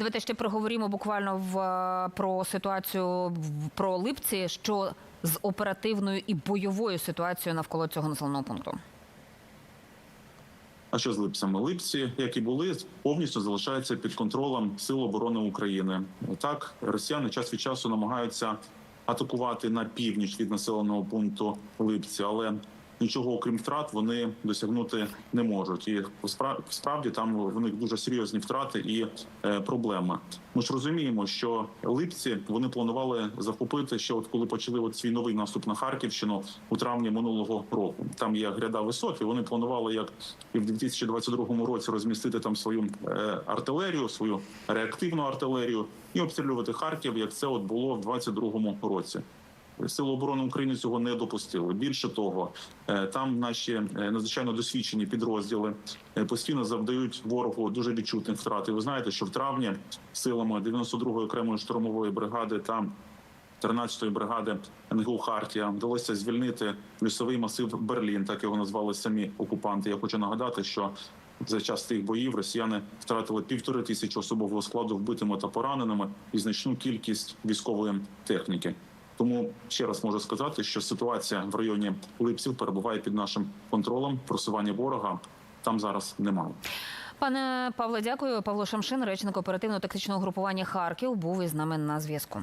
Давайте ще проговоримо буквально в е, про ситуацію про Липці, що з оперативною і бойовою ситуацією навколо цього населеного пункту. А що з липцями? Липці, як і були, повністю залишаються під контролем Сил оборони України. Так, росіяни час від часу намагаються атакувати на північ від населеного пункту Липці, але нічого окрім втрат вони досягнути не можуть. І спра- справді там в них дуже серйозні втрати і е, проблеми. Ми ж розуміємо, що липці вони планували захопити ще, от коли почали от свій новий наступ на Харківщину у травні минулого року. Там є гряда висот, і вони планували як і в 2022 році розмістити там свою е, артилерію, свою реактивну артилерію і обстрілювати Харків, як це от було в 2022 році. Сили оборони України цього не допустили. Більше того, е, там наші е, надзвичайно досвідчені підрозділи е, постійно завдають ворогу дуже відчутних втрат. І ви знаєте, що в травні силами 92-ї окремої штурмової бригади та 13-ї бригади НГУ Хартія вдалося звільнити лісовий масив Берлін, так його назвали самі окупанти. Я хочу нагадати, що за час тих боїв росіяни втратили півтори тисячі особового складу вбитими та пораненими і значну кількість військової техніки. Тому ще раз можу сказати, що ситуація в районі Липців перебуває під нашим контролем. Просування ворога там зараз немає. Пане Павле, дякую. Павло Шамшин, речник оперативно-тактичного групування Харків, був із нами на зв'язку.